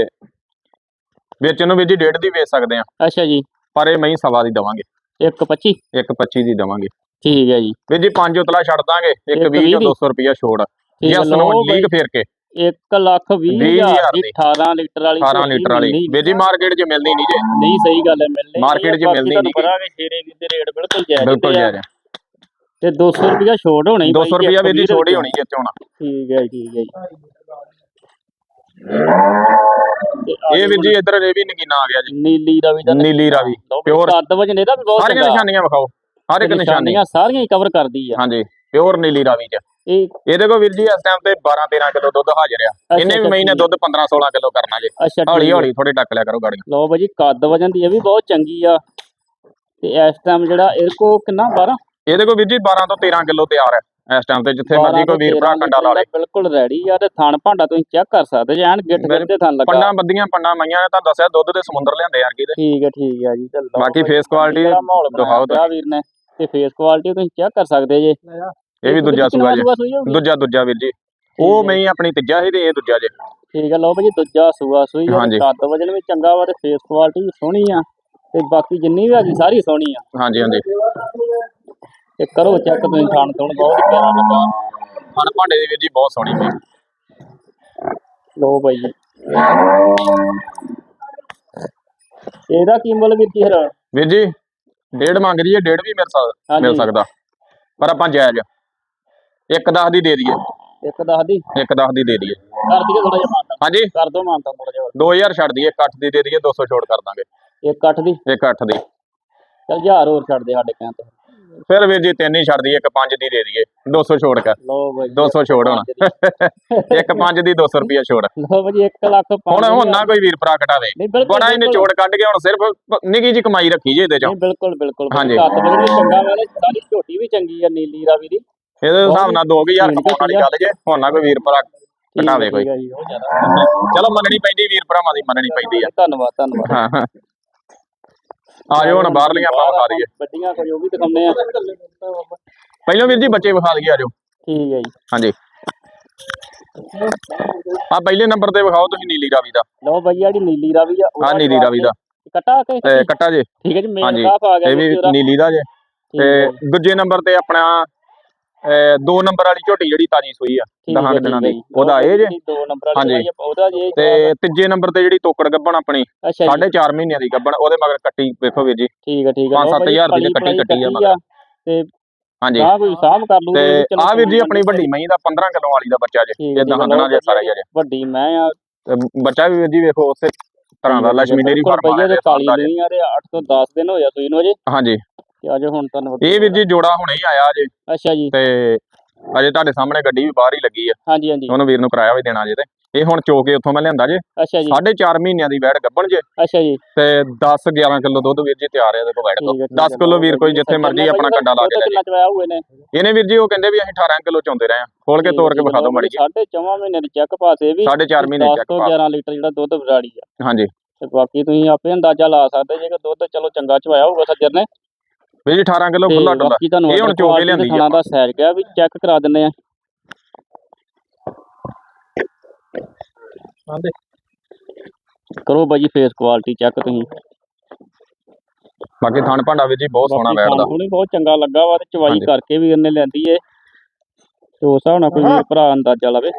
ਵਿੱਚ ਨੂੰ ਵੀਰ ਜੀ ਡੇਢ ਦੀ ਵੇਚ ਸਕਦੇ ਆ। ਅੱਛਾ ਜੀ। ਪਰ ਇਹ ਮਈ ਸਵਾ ਦੀ ਦਵਾਂਗੇ। 125 ਇੱਕ 25 ਦੀ ਦਵਾਂਗੇ। ਠੀਕ ਹੈ ਜੀ। ਵੀਰ ਜੀ ਪੰਜ ਉਤਲਾ ਛੱਡ ਦਾਂਗੇ। ਇੱਕ ਇੱਕ 20 ਵੀਹ ਚੋਂ ਦੀ। 200 ਰੁਪਿਆ ਛੋੜ। ਯਸ ਨੂੰ ਲਓ ਲੀਕ ਫੇਰ ਕੇ। 1 ਲੱਖ 20 ਵੀਹ ਹਜ਼ਾਰ ਹਜ਼ਾਰ ਦੀ ਦੀ। 18 ਲੀਟਰ ਵਾਲੀ 18 ਝੋਟੀ ਲੀਟਰ ਵਾਲੀ। ਮਿਲਣੀ ਵੀਰ ਜੀ ਮਾਰਕੀਟ 'ਚ ਮਿਲਣੀ ਨਹੀਂ ਜੇ। ਨਹੀਂ ਸਹੀ ਗੱਲ ਹੈ ਮਿਲਣੀ Market 'ਚ ਮਿਲਣੀ ਨਹੀਂ ਪਤਾ ਕਿ ਸ਼ੇਰੇ ਵੀ ਦੇ ਰੇਟ ਬਿਲਕੁਲ ਜਾਇਜ਼ ਬਿਲਕੁਲ ਤੇ ਆ। ਜਾਇਜ਼ ਤੇ 200 ਰੁਪਿਆ ਛੋਟ ਹੋਣੀ 200 ਰੁਪਿਆ ਵੀਰ ਜੀ ਛੋੜ ਹੀ ਹੋਣੀ ਜੇ ਚੋਣਾ ਠੀਕ ਹੈ ਠੀਕ ਹੈ ਜੀ। ਇਹ ਵੀਰ ਜੀ ਇੱਧਰ ਇਹ ਵੀ ਨਗੀਨਾ ਆ ਗਿਆ ਜੀ। ਨੀਲੀ ਰਵੀ ਦਾ ਨੀਲੀ ਰਾਵੀ ਪਿਓਰ ਕੱਦ ਵਜਨ ਇਹਦਾ ਵੀ ਬਹੁਤ ਸਾਰੀਆਂ ਚੰਗਾ। ਨਿਸ਼ਾਨੀਆਂ ਵਿਖਾਓ। ਹਰ ਇੱਕ ਨਿਸ਼ਾਨੀ। ਨਿਸ਼ਾਨੀਆਂ ਸਾਰੀਆਂ ਹੀ ਕਵਰ ਕਰਦੀ ਆ। ਹਾਂਜੀ ਪਿਓਰ ਨੀਲੀ ਰਾਵੀ 'ਚ। ਇਹ ਇਹਦੇ ਕੋਲ ਵੀਰ ਜੀ ਇਸ ਟਾਈਮ ਤੇ 12 13 ਕਿਲੋ ਦੁੱਧ ਹਾਜ਼ਰ ਆ। ਇਹਨੇ ਵੀ ਮਹੀਨੇ ਦੁੱਧ 15 16 ਕਿਲੋ ਕਰਨਾ ਜੇ। ਅੱਛਾ ਹੌਲੀ ਠੀਕ। ਹੌਲੀ ਥੋੜੇ ਡੱਕ ਲਿਆ ਕਰੋ ਗਾੜੀਆਂ। ਲਓ ਬਾਜੀ ਕੱਦ ਵਜਨ ਦੀ ਇਹ ਵੀ ਬਹੁਤ ਚੰਗੀ ਆ। ਤੇ ਇਸ ਟਾਈਮ ਜਿਹੜਾ ਇਹਦੇ ਕੋ ਕਿੰਨਾ? 12 ਇਹਦੇ ਕੋਲ ਵੀਰ ਜੀ 12 ਤੋਂ 13 ਕਿਲੋ ਤਿਆਰ ਹੈ ਇਸ ਟਾਈਮ ਤੇ ਜਿੱਥੇ ਮਰਜ਼ੀ ਕੋਈ ਵੀਰ ਭਰਾ ਕੰਡਾ ਲਾ ਲੇ। ਬਿਲਕੁਲ ਰੈਡੀ ਆ ਤੇ ਥਣ ਭਾਂਡਾ ਤੁਸੀਂ ਚੈੱਕ ਕਰ ਸਕਦੇ ਜੇ ਐਨ ਗਿੱਟ ਗਿੱਟ ਤੇ ਥਣ ਲੱਗਾ। ਪੰਡਾਂ ਬੱਦੀਆਂ ਪੰਡਾਂ ਮਈਆਂ ਨੇ ਤਾਂ ਦੱਸਿਆ ਦੁੱਧ ਦੇ ਸਮੁੰਦਰ ਲਿਆਂਦੇ ਯਾਰ ਕਿਤੇ ਠੀਕ ਹੈ ਠੀਕ ਹੈ ਜੀ ਤੇ ਲਓ ਬਾਕੀ ਜਿਹੜਾ ਮਾਹੌਲ ਦਿਖਾਓ ਬਣਾਇਆ ਵੀਰ ਨੇ ਤੇ ਫੇਸ ਕੁਆਲਿਟੀ ਤੁਸੀਂ ਚੈੱਕ ਕਰ ਸਕਦੇ ਜੇ। ਇਹ ਵੀ ਦੂਜਾ ਸੂਆ ਜੇ? ਦੂਜਾ ਦੂਜਾ ਵੀਰ ਜੀ। ਉਹ ਮੈਂ ਆਪਣੀ ਤੀਜਾ ਸੀ ਤੇ ਇਹ ਦੂਜਾ ਜੇ। ਠੀਕ ਹੈ ਲਓ ਭਾਜੀ ਦੂਜਾ ਸੂਆ ਸੂਈ। ਤੇ ਕੱਦ ਵਜਨ ਵੀ ਚੰਗਾ ਵਾ ਤੇ ਫੇਸ ਕੁਆਲਿਟੀ ਵੀ ਸੋਹਣੀ ਆ। ਤੇ ਬਾਕੀ ਜਿੰਨੀ ਵੀ ਹੈਗੀ ਸਾਰੀ ਸੋਹਣੀ ਆ। ਹਾਂਜੀ ਹਾਂਜੀ। ਤੇ ਕਰੋ ਚੈੱਕ ਤੁਸੀਂ ਥਣ ਥਣ ਬਹੁਤ ਪਿਆਰਾ ਲੱਗਾ ਹਣ ਭਾਂਡੇ ਦੀ ਵੀਰ ਜੀ ਬਹੁਤ ਸੋਹਣੀ ਸੀ। ਲਓ ਬਾਈ ਜੀ। ਇਹਦਾ ਕੀ ਮੁੱਲ ਵੀਰ ਜੀ ਹਰ ਵੀਰ ਜੀ ਡੇਢ ਮੰਗ ਰਹੀ ਹੈ ਡੇਢ ਵੀ ਮਿਲ ਸਕਦਾ ਮਿਲ। ਸਕਦਾ। ਪਰ ਆਪਾਂ ਜਾਇਜ਼ ਇੱਕ 10 ਦੀ ਦੇ ਦਈਏ। ਇੱਕ ਦੱਸ ਦੀ? ਇੱਕ 10 ਦੀ ਦੇ ਦਈਏ। ਕਰ ਦਈਏ ਥੋੜਾ ਜਿਹਾ ਮਾਨਤਾ ਹਾਂਜੀ। ਕਰ ਦੋ ਮਾਨਤਾ ਥੋੜਾ ਜਿਹਾ 2000 ਛੱਡ ਦਈਏ ਇੱਕ 8 ਦੀ ਦੇ ਦਈਏ 200 ਛੋੜ ਕਰ ਦਾਂਗੇ। ਇੱਕ ਅੱਠ ਦੀ? ਇੱਕ 8 ਦੀ। ਚਲ ਹਜ਼ਾਰ ਹੋਰ ਛੱਡ ਦੇ ਸਾਡੇ ਕਹਿਣ ਤੋਂ। ਫਿਰ ਵੀਰ ਜੀ ਤਿੰਨ ਹੀ ਛੱਡ ਦਈਏ ਇੱਕ 5 ਦੀ ਦੇ ਦਈਏ। 200 ਛੋੜ ਕਰ ਲਓ ਬਾਈ ਜੀ, 200 ਛੋੜ ਹੋਣਾ। ਇੱਕ 5 ਦੀ 200 ਰੁਪਿਆ ਛੋੜ। ਲਓ ਬਾਈ ਜੀ 1 ਲੱਖ ਹੁਣ ਪੰਜ ਹੁਣ ਨਾ ਕੋਈ ਵੀਰ ਭਰਾ ਘਟਾਵੇ ਬੜਾ ਇਹਨੇ। ਛੋੜ ਕੱਢ ਕੇ ਹੁਣ ਸਿਰਫ ਨਿੱਕੀ ਜੀ ਕਮਾਈ ਰੱਖੀ ਜੇ ਇਹਦੇ ਚੋਂ। ਬਿਲਕੁਲ ਬਿਲਕੁਲ। ਹਾਂਜੀ। ਚੰਗਾ ਵਾਲੇ ਸਾਰੀ ਝੋਟੀ ਵੀ ਚੰਗੀ ਆ ਨੀਲੀ ਰਾਵੀ ਦੀ। ਇਹਦੇ ਹਿਸਾਬ ਨਾਲ 2000 ਠੀਕ ਕਮਾਉਣ ਵਾਲੀ। ਗੱਲ ਜੇ ਹੁਣ ਨਾ ਕੋਈ ਵੀਰ ਭਰਾ ਘਟਾਵੇ ਕੋਈ। ਚਲੋ ਮੰਨਣੀ ਪੈਂਦੀ ਵੀਰ ਭਰਾਵਾਂ ਦੀ ਮੰਨਣੀ ਪੈਂਦੀ ਆ। ਧੰਨਵਾਦ ਧੰਨਵਾਦ। ਹਾਂ ਹਾਂ। ਆ ਜਾਓ ਹੁਣ ਬਾਹਰਲੀਆਂ ਆਪਾਂ ਵਿਖਾ ਦਈਏ। ਵੱਡੀਆਂ ਕੋਈ ਉਹ ਵੀ ਦਿਖਾਉਂਦੇ ਆ। ਪਹਿਲਾਂ ਵੀਰ ਜੀ ਬੱਚੇ ਵਿਖਾ ਦਈਏ ਆ ਜਾਓ। ਠੀਕ ਹੈ ਜੀ। ਹਾਂਜੀ। ਆ ਪਹਿਲੇ ਨੰਬਰ ਤੇ ਵਿਖਾਓ ਤੁਸੀਂ ਨੀਲੀ ਰਾਵੀ ਦਾ। ਲਓ ਬਈ ਜਿਹੜੀ ਨੀਲੀ ਰਾਵੀ ਆ ਉਹ ਆ ਨੀਲੀ ਰਾਵੀ ਦਾ। ਕਟਾ ਕੇ ਕੱਟਾ ਜੇ। ਠੀਕ ਹੈ ਜੀ ਮੇਨ ਕਾਫ ਆ ਗਿਆ ਇਹ ਵੀ। ਨੀਲੀ ਦਾ ਜੇ। ਤੇ ਦੂਜੇ ਨੰਬਰ ਤੇ ਆਪਣਾ ਦੋ ਨੰਬਰ ਵਾਲੀ ਝੋਟੀ ਜਿਹੜੀ ਤਾਜੀ ਸੂਈ ਆ ਠੀਕ ਦਸਾਂ ਹੈ, ਕੁ ਦਿਨਾਂ ਦੀ। ਜੀ। ਉਹਦਾ ਇਹ ਜੇ? ਦੋ ਨੰਬਰ ਵਾਲੀ ਹਾਂਜੀ। ਆ, ਉਹਦਾ ਜੇ ਤੇ ਤੀਜੇ ਨੰਬਰ ਤੇ ਜਿਹੜੀ ਤੋਕੜ ਗੱਬਣ ਆਪਣੀ ਅੱਛਾ ਜੀ। 4.5 ਮਹੀਨਿਆਂ ਦੀ ਗੱਬਣ ਉਹਦੇ ਮਗਰ ਕੱਟੀ ਵੇਖੋ ਵੀਰ ਜੀ। ਠੀਕ ਹੈ ਠੀਕ ਬਈ, ਹਜ਼ਾਰ ਦੀ ਤੇ ਪਲੀ ਕੱਟੀ ਕੱਟੀ ਆ ਆ ਤੇ ਹਾਂਜੀ। ਆਹ ਕੋਈ ਹਿਸਾਬ ਕਰ ਲੂਗੇ ਤੇ ਆ ਵੀਰ ਜੀ ਆਪਣੀ ਵੱਡੀ ਮਹੀਂ ਦਾ 15 ਕਿਲੋ ਵਾਲੀ ਦਾ ਬੱਚਾ ਜੇ ਇਹ ਠੀਕ ਹੈ, ਦਹਾਂਦਣਾ ਜੇ ਲਓ ਸਾਰਾ ਜੇ। ਵੱਡੀ ਮੈਂ ਆ। ਤੇ ਬੱਚਾ ਵੀ ਵੀਰ ਜੀ ਵੇਖੋ ਉਸੇ ਤਰ੍ਹਾਂ ਦਾ ਲక్ష్ਮੀ ਡੇਰੀ ਫਾਰਮ ਦੇ ਦਾ ਜੇ। ਨਹੀਂ ਆ ਤੇ 8 ਤੋਂ 10 ਦਿਨ ਹੋਇਆ ਸੂਈ ਨੂੰ ਅਜੇ। ਹਾਂਜੀ। ਤੇ ਅਜੇ ਹੁਣ ਤੁਹਾਨੂੰ ਇਹ ਵੀਰ ਜੀ ਜੋੜਾ ਹੁਣੇ ਹੀ ਆਇਆ ਜੇ ਅੱਛਾ ਜੀ। ਤੇ ਅਜੇ ਤੁਹਾਡੇ ਸਾਹਮਣੇ ਗੱਡੀ ਵੀ ਬਾਹਰ ਹੀ ਲੱਗੀ ਆ। ਹਾਂਜੀ ਹਾਂਜੀ। ਉਹਨੂੰ ਵੀਰ ਨੂੰ ਕਿਰਾਇਆ ਵੀ ਦੇਣਾ ਜੇ ਤੇ। ਇਹ ਹੁਣ ਚੋ ਕੇ ਉੱਥੋਂ ਮੈਂ ਲਿਆਂਦਾ ਜੇ। ਅੱਛਾ ਜੀ। 4.5 ਮਹੀਨਿਆਂ ਦੀ ਵੈੜ ਗੱਬਣ ਜੇ। ਅੱਛਾ ਜੀ। ਤੇ 10 11 ਕਿਲੋ ਦੁੱਧ ਵੀਰ ਜੀ ਤਿਆਰ ਹੈ ਦੇਖੋ ਵੈੜ ਤੋਂ। ਠੀਕ ਹੈ, ਠੀਕ 10 ਹੈ, ਕਿਲੋ ਵੀਰ ਕੋਈ। ਜਿੱਥੇ ਮਰਜ਼ੀ ਆਪਣਾ ਕੰਡਾ ਲਾ ਕੇ ਲੈ ਜੇ ਇਹਨੇ? ਵੀਰ ਜੀ ਉਹ ਕਹਿੰਦੇ ਵੀ ਅਸੀਂ 18 ਕਿਲੋ ਚੋਂਦੇ ਰਹੇ ਆ ਖੋਲ ਕੇ ਤੋੜ ਕੇ ਵਿਖਾ ਦਿਓ ਮੜੀ ਜੀ ਸਾਢੇ ਚੌਵਾਂ ਮਹੀਨੇ ਦੀ ਚੈੱਕ ਪਾਸ ਇਹ ਵੀ 4.5 ਮਹੀਨੇ 10 ਚੱਕ ਤੋਂ ਪਾ 11 ਲੀਟਰ ਜਿਹੜਾ ਦੁੱਧ ਵਿਰਾੜੀ ਆ। ਹਾਂਜੀ। ਤੇ ਬਾਕੀ ਤੁਸੀਂ ਆਪੇ ਅੰਦਾਜ਼ਾ ਲਾ ਸਕਦੇ ਜੇ ਕਿ ਦੁੱਧ ਚਲੋ ਚੰਗਾ ਚਵਾਇਆ ਹੋਊਗਾ ਸੱਜਰ ਨੇ। ਜੀ 18 ਕਿਲੋ ਖੁੱਲਾ ਡੁੱਲਾ ਇਹ ਹੁਣ ਚੋ ਕੇ ਲਿਆਂਦੀ ਦਿਖਾਉਣਾ ਦਾ ਸੈਰ ਗਿਆ ਵੀ ਚੈੱਕ ਕਰਾ ਦਿੰਦੇ ਆ। ਕਰੋ ਬਾਜੀ ਫੇਸ ਕੁਆਲਿਟੀ ਚੈੱਕ ਤੁਸੀਂ। ਬਾਕੀ ਥਣ ਭਾਂਡਾ ਵੀਰ ਜੀ ਬਹੁਤ ਸੋਹਣਾ ਬੈਠਦਾ ਵੀ ਬਹੁਤ ਚੰਗਾ ਲੱਗਾ ਵਾ ਤੇ ਚਵਾਈ। ਕਰਕੇ ਵੀ ਇਹਨੇ ਲੈਂਦੀ ਏ। ਤੇ ਉਸ ਹਿਸਾਬ ਨਾਲ ਕੋਈ ਭਰਾ ਅੰਦਾਜ਼ਾ ਲਾਵੇ।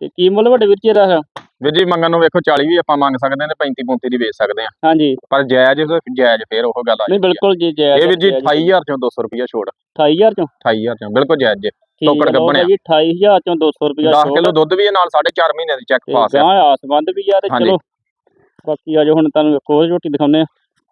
ਤੇ ਕੀ ਮੁੱਲ ਵੱਡੇ ਵੀਰ ਜੀ ਇਹਦਾ? ਵੀਰ ਜੀ ਮੰਗਣ ਨੂੰ ਵੇਖੋ 40 ਵੀ ਆਪਾਂ ਮੰਗ ਸਕਦੇ ਹਾਂ ਤੇ 35 35 ਦੀ ਵੇਚ ਸਕਦੇ ਆ ਹਾਂਜੀ। ਪਰ ਜਾਇਜ਼ ਜਾਇਜ਼ ਫੇਰ ਉਹ ਗੱਲ ਆ ਨਹੀਂ। ਬਿਲਕੁਲ ਜੀ ਜੈ ਇਹ ਵੀਰ ਜੀ 28000 ਚੋਂ 200 ਰੁਪਿਆ ਛੋੜ। 28000 ਚੋਂ? 28000 ਚੋਂ ਬਿਲਕੁਲ ਜਾਇਜ਼ ਜੇ। ਟੋਕੜ ਹੈ ਲਓ ਗੱਭਣ ਆ। ਬਾਈ 28000 ਚੋਂ 200 ਰੁਪਿਆ 10 ਕਿਲੋ ਦੁੱਧ ਵੀ ਇਹ ਨਾਲ 4.5 ਮਹੀਨੇ ਦੀ ਚੈੱਕ ਪਾਸ ਆ। ਗਾਂ ਆਸਮੰਦ ਵੀ ਆ ਤੇ। ਚਲੋ ਬਾਕੀ ਆਜੋ ਹੁਣ ਤੁਹਾਨੂੰ ਇੱਕ ਹੋਰ ਝੋਟੀ ਦਿਖਾਉਂਦੇ ਆ।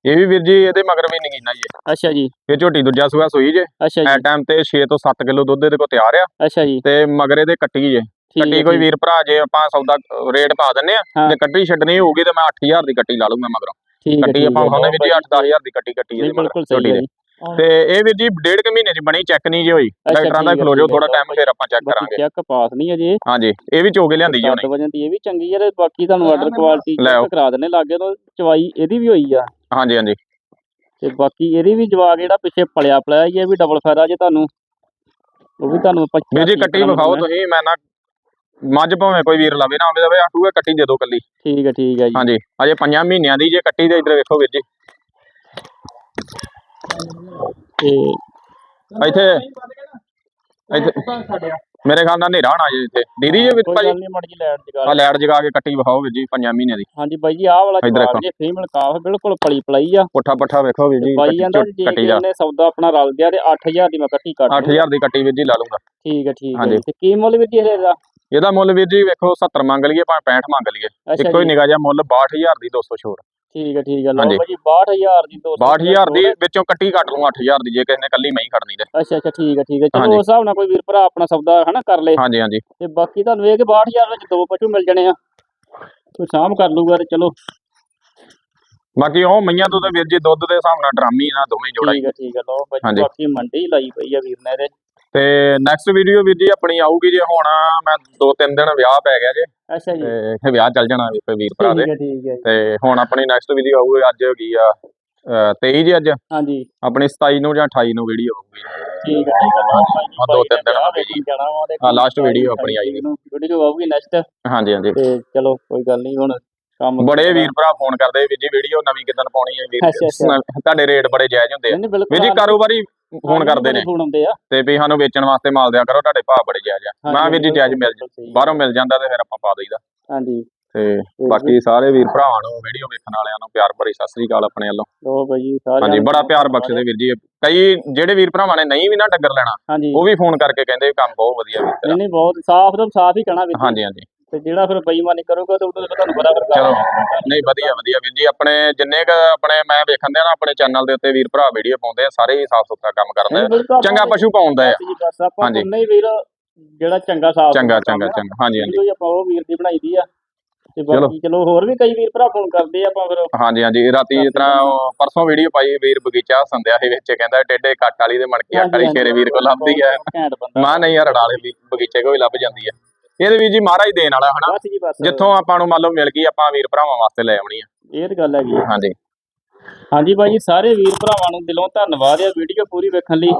ਇਹ ਵੀ ਵੀਰ ਜੀ ਇਹਦੇ ਮਗਰ ਵੀ ਨਗੀਨਾ ਜੀ। ਅੱਛਾ ਜੀ। ਇਹ ਝੋਟੀ ਦੂਜਾ ਸੂਆ ਸੂਈ ਜੇ। ਅੱਛਾ ਐ ਜੀ ਟਾਈਮ ਤੇ 6 ਤੋਂ 7 ਕਿਲੋ ਦੁੱਧ ਇਹਦੇ ਕੋਲ ਤਿਆਰ ਆ। ਅੱਛਾ ਜੀ। ਤੇ ਮਗਰ ਇਹਦੇ ਕੱਟੀ ਜੇ। ਕੱਟੀ ਕੋਈ। ਵੀਰ ਭਰਾ ਜੇ ਆਪਾਂ ਸੌਦਾ ਰੇਟ ਪਾ ਦਿੰਨੇ ਆ। ਜੇ ਕੱਟੀ ਛੱਡਣੀ ਹੋਊਗੀ ਤੇ ਮੈਂ 8000 ਦੀ ਕੱਟੀ ਲਾ ਲੂੰਗਾ ਮਗਰੋਂ। ਕੱਟੀ ਆਪਾਂ ਵਿਖਾਉਂਦੇ ਵੀ ਜੀ ਲਓ 8-10000 ਦੀ ਕੱਟੀ ਕੱਟੀ ਇਹਦੇ ਬਿਲਕੁਲ ਸਹੀ ਹੈ ਦੇ ਤੇ ਇਹ ਵੀਰ ਜੀ ਡੇਢ ਕੁ ਮਹੀਨੇ ਚ ਬਣੀ ਚੈੱਕ ਨਹੀਂ ਜੇ ਹੋਈ। ਡਾਕਟਰਾਂ ਦਾ ਖਲੋ ਜਾਓ ਥੋੜਾ ਟਾਈਮ ਫਿਰ ਆਪਾਂ ਚੈੱਕ ਬਾਕੀ ਕਰਾਂਗੇ। ਚੈੱਕ ਪਾਸ ਨਹੀਂ ਅਜੇ। ਹਾਂਜੀ ਇਹ ਵੀ ਚੋਗੇ ਲਿਆਂਦੀ ਜੀ ਉਹਨੇ। ਵਜਨ ਦੀ ਇਹ ਵੀ ਚੰਗੀ ਹੈ ਤੇ ਬਾਕੀ ਤੁਹਾਨੂੰ ਆਰਡਰ ਕੁਆਲਿਟੀ ਲੈ। ਚੈੱਕ ਕਰਾ ਦਿੰਨੇ ਲਾਗੇ ਤੋਂ ਚਵਾਈ ਇਹਦੀ ਵੀ ਹੋਈ ਆ। ਹਾਂਜੀ ਹਾਂਜੀ। ਤੇ ਬਾਕੀ ਇਹਦੀ ਵੀ ਜਵਾਗ ਜਿਹੜਾ ਪਿੱਛੇ ਪਲਿਆ ਪਲਿਆ ਇਹ ਵੀ ਡਬਲ ਫਾਇਦਾ ਜੇ ਤੁਹਾਨੂੰ। ਉਹ ਵੀ ਤੁਹਾਨੂੰ ਵੀਰ ਜੀ ਕੱਟੀ ਵਿਖਾਓ। ਤੁਸੀਂ ਮੈਂ ਨਾ ਮੱਝ ਭਾਵੇਂ ਕੋਈ ਵੀਰ ਲਵੇ ਨਾ ਆਵੇ ਲਵੇ ਆਖੂਗਾ ਕੱਟੀ ਦੇ ਦਿਓ ਕੱਲੀ। ਠੀਕ ਹੈ ਠੀਕ ਹੈ ਜੀ। ਹਾਂਜੀ ਅਜੇ ਪੰਜਾਂ ਮਹੀਨਿਆਂ ਦੀ ਜੇ ਕੱਟੀ ਦੇ ਇਧਰ ਵੇਖੋ ਵੀਰ ਜੀ। ਤੇ ਇੱਥੇ ਇੱਥੇ ਮੇਰੇ ਖਿਆਲ ਨਾਲ ਹਨੇਰਾ ਹੋਣਾ ਜੀ ਇੱਥੇ। ਦੀਦੀ ਜੀ ਵਿੱਚ ਜਗਾ ਆ ਲੈਟ ਜਗਾ ਕੇ ਕੱਟੀ ਵਿਖਾਓ ਵੀਰ ਜੀ ਪੰਜਾਂ ਮਹੀਨਿਆਂ ਦੀ। ਹਾਂਜੀ ਬਾਈ ਜੀ ਆਹ ਵਾਲਾ ਦੇਖੋ। ਜੇ ਫੀਮੇਲ ਕਾਫ ਬਿਲਕੁਲ ਪਲੀ ਪਲਾਈ ਆ। ਪੁੱਠਾ ਪੱਠਾ ਵੇਖੋ ਵੀਰ ਜੀ ਬਾਈ ਕਹਿੰਦਾ ਜੇ ਕੱਟੀ ਦਾ ਇਹਨੇ ਸੌਦਾ ਆਪਣਾ ਰਲ ਦਿਆ ਤੇ 8000 ਦੀ ਮੈਂ ਕੱਟੀ ਕੱਟ ਦੂੰ। 8000 ਦੀ ਕੱਟੀ ਵੀਰ ਜੀ ਲਾ ਲੂੰਗਾ। ਠੀਕ ਹੈ ਠੀਕ ਹੈ। ਤੇ ਕੀ ਮੁੱਲ ਵੀ ਜੀ ਇਹਦਾ? ਇਹਦਾ ਮੁੱਲ ਵੀਰ ਜੀ ਵੇਖੋ 70 ਮੰਗ ਲਈਏ ਭਾਵੇਂ 65 ਮੰਗ ਲਈਏ। ਇੱਕੋ ਹੀ ਜਿਹਾ ਮੁੱਲ 62000 ਦੀ 200 ਛੋੜ ਠੀਕ ਹੈ ਠੀਕ ਹੈ। ਲਓ ਹਾਂਜੀ। ਬਾਈ ਜੀ 62000 ਦੀ 200 62000 ਦੀ ਵਿੱਚੋਂ ਕੱਟੀ ਕੱਟ ਲੂੰ 8000 ਦੀ ਜੇ ਕਿਸੇ ਨੇ ਕੱਲੀ ਨਹੀਂ ਖੜਨੀ ਤੇ। ਅੱਛਾ ਅੱਛਾ ਠੀਕ ਹੈ ਠੀਕ ਹੈ। ਚਲੋ। ਉਸ ਹਿਸਾਬ ਨਾਲ ਕੋਈ ਵੀਰ ਭਰਾ ਆਪਣਾ ਸੌਦਾ ਹਨਾ ਕਰ ਲੇ। ਹਾਂਜੀ ਹਾਂਜੀ। ਤੇ ਬਾਕੀ ਤੁਹਾਨੂੰ ਇਹ ਕਿ 62000 ਵਿੱਚ ਦੋ ਪਸ਼ੂ ਮਿਲ ਜਾਣੇ ਆ। ਕੋਈ ਸਾਂਭ ਕਰ ਲੂਗਾ ਤੇ ਚਲੋ। ਬਾਕੀ ਉਹ ਮਈਆਂ ਤੋਂ ਤੇ ਵੀਰ ਜੀ ਦੁੱਧ ਦੇ ਹਿਸਾਬ ਨਾਲ ਡਰਾਮੀ ਨਾ ਦੋਵੇਂ ਜੋੜਾ ਠੀਕ ਹੈ ਠੀਕ ਹੈ। ਲਓ ਬਾਕੀ ਮੰਡੀ ਲਾਈ ਪਈ ਆ ਵੀਰ ਨੇ ਇਹਦੇ। ਤੇ ਨੈਕਸਟ ਵੀਡੀਓ ਵੀਰ ਜੀ ਆਪਣੀ ਆਊਗੀ ਜੇ ਹੁਣ ਮੈਂ ਦੋ ਤਿੰਨ ਦਿਨ ਵਿਆਹ ਪੈ ਗਿਆ ਜੇ। ਅੱਛਾ ਜੀ। ਤੇ ਵਿਆਹ ਚੱਲ ਜਾਣਾ ਵੀ ਵੀਰ ਭਰਾ ਦੇ। ਹੈ ਹੈ। ਤੇ ਹੁਣ ਆਪਣੀ ਨੈਕਸਟ ਵੀਡੀਓ ਆਊਗੀ ਅੱਜ ਹੈਗੀ ਆ ਅਹ 23 ਜੀ ਅੱਜ? ਹਾਂਜੀ। ਆਪਣੀ 27 ਨੂੰ ਜਾਂ 28 ਨੂੰ ਵੀਡੀਓ ਆਊਗੀ। ਠੀਕ ਹੈ। ਠੀਕ ਹੈ ਜੀ, ਹਾਂ, ਦੋ ਤਿੰਨ ਦਿਨ ਹੋ ਗਏ ਜੀ। ਵਾ ਹਾਂ, last video ਆਪਣੀ ਆਈ ਵੀ। ਵੀਡੀਓ ਆਊਗੀ ਨੈਕਸਟ ਹਾਂਜੀ ਹਾਂਜੀ। ਤੇ ਚਲੋ ਕੋਈ ਗੱਲ ਨਹੀਂ ਹੁਣ ਕੰਮ ਬੜੇ ਵੀਰ ਭਰਾ ਫੋਨ ਕਰਦੇ ਵੀਰ ਜੀ ਵੀਡੀਓ ਨਵੀਂ ਕਿਦਨ ਪਾਉਣੀ ਹੈ ਵੀਰ। ਤੁਹਾਡੇ ਰੇਟ ਬੜੇ ਜਾਇਜ਼ ਹੁੰਦੇ ਆ। ਵੀਰ ਜੀ ਕਾਰੋਬਾਰੀ ਫੋਨ ਕਰਦੇ ਨੇ। ਫੋਨ ਆਉਂਦੇ ਆ। ਤੇ ਵੀ ਸਾਨੂੰ ਵੇਚਣ ਵਾਸਤੇ ਮਾਲ ਦਿਆ ਕਰੋ ਤੁਹਾਡੇ ਭਾਅ ਬੜੇ ਜਾਇਜ਼ ਆ। ਮੈਂ ਵੀਰ ਜੀ ਜਾਇਜ਼ ਮਿਲ ਜਾ। ਬਾਹਰੋਂ ਮਿਲ ਜਾਂਦਾ ਤੇ ਫਿਰ ਆਪਾਂ ਪਾ ਦਈਦਾ। ਹਾਂਜੀ। ਤੇ ਬਾਕੀ ਸਾਰੇ ਵੀਰ ਭਰਾਵਾਂ ਨੂੰ ਵੀਡੀਓ ਵੇਖਣ ਵਾਲਿਆਂ ਨੂੰ ਪਿਆਰ ਭਰੀ ਸਤਿ ਸ੍ਰੀ ਅਕਾਲ ਆਪਣੇ ਵੱਲੋਂ। ਲੋ ਬਾਈ ਜੀ ਸਾਰਿਆਂ ਹਾਂਜੀ ਬੜਾ ਪਿਆਰ ਬਖਸ਼ਦੇ ਵੀਰ ਜੀ। ਕਈ ਜਿਹੜੇ ਵੀਰ ਭਰਾਵਾਂ ਨੇ ਨਹੀਂ ਵੀ ਨਾ ਡੱਗਰ ਲੈਣਾ ਉਹ ਵੀ ਫੋਨ ਕਰਕੇ ਕਹਿੰਦੇ ਕੰਮ ਬਹੁਤ ਵਧੀਆ ਵੀਰ ਨਹੀਂ ਨਹੀਂ ਬਹੁਤ ਸਾਫ਼ ਤੋਂ ਸਾਫ਼ ਹੀ ਕਹਿਣਾ ਵੀਰ। ਹਾਂਜੀ ਹਾਂਜੀ। ਤੇ ਜਿਹੜਾ ਫਿਰ ਬੇਈਮਾਨੀ ਕਰੂਗਾ ਤੇ ਉਹਦੇ ਤੁਹਾਨੂੰ ਬੜਾ ਫਿਰ ਚਲੋ ਨਹੀਂ ਵਧੀਆ ਵਧੀਆ ਵੀਰ ਜੀ ਆਪਣੇ ਜਿੰਨੇ ਕ ਆਪਣੇ ਮੈਂ ਵੇਖਣ ਦੇ ਨਾ ਆਪਣੇ ਚੈਨਲ ਦੇ ਉੱਤੇ ਵੀਰ ਭਰਾ ਵੀਡੀਓ ਪਾਉਂਦੇ ਆ ਸਾਰੇ ਹੀ ਸਾਫ਼ ਸੁਥਰਾ ਕੰਮ ਕਰਦੇ ਆ। ਚੰਗਾ ਪਸ਼ੂ ਪਾਉਂਦਾ ਆ। ਜੀ ਹਾਂਜੀ। ਉਨੇ ਹੀ ਵੀਰ ਜਿਹੜਾ ਚੰਗਾ ਸਾਫ਼ ਚੰਗਾ ਚੰਗਾ ਚੰਗਾ। ਹਾਂਜੀ ਹਾਂਜੀ। ਹੀ ਆਪਾਂ ਉਹ ਵੀਰ ਦੀ ਬਣਾਈ ਦੀ ਆ। ਤੇ। ਬਾਕੀ ਚਲੋ ਹੋਰ ਵੀ ਕਈ ਵੀਰ ਭਰਾ ਫੋਨ ਕਰਦੇ ਆ ਆਪਾਂ ਫਿਰ। ਹਾਂਜੀ ਹਾਂਜੀ ਰਾਤੀ ਇਸ ਤਰ੍ਹਾਂ ਪਰਸੋਂ ਵੀਡੀਓ ਪਾਈ ਵੀਰ ਬਗੀਚਾ ਸੰਧਿਆ ਦੇ ਵਿੱਚ ਕਹਿੰਦਾ ਟੇਡੇ ਕੱਟ ਵਾਲੀ ਦੇ ਮਣਕੀ ਵਾਲੀ ਹਾਂਜੀ, ਸ਼ੇਰੇ ਵੀਰ ਕੋਲ ਲੱਭਦੀ ਆ। ਮਾਂ ਨਹੀਂ ਯਾਰ ਅੜਾਲੇ ਵੀ ਬਗੀਚੇ ਕੋਈ ਲੱਭ ਜਾਂਦੀ ਆ। ਇਹਦੇ ਵੀ ਜੀ ਮਹਾਰਾਜ ਦੇਣ ਵਾਲਾ ਹਨਾ? ਬਸ ਜੀ ਬਸ। ਜਿੱਥੋਂ ਆਪਾਂ ਨੂੰ ਮੰਨ ਲਓ ਮਿਲ ਗਈ ਆਪਾਂ ਵੀਰ ਭਰਾਵਾਂ ਵਾਸਤੇ ਲੈ ਆਉਣੀ ਆ। ਇਹ ਤਾਂ ਗੱਲ ਹੈਗੀ ਆ। ਹਾਂਜੀ। ਹਾਂਜੀ ਬਾਈ ਜੀ ਸਾਰੇ ਵੀਰ ਭਰਾਵਾਂ ਨੂੰ ਦਿਲੋਂ ਧੰਨਵਾਦ ਆ ਵੀਡੀਓ ਪੂਰੀ ਵੇਖਣ ਲਈ।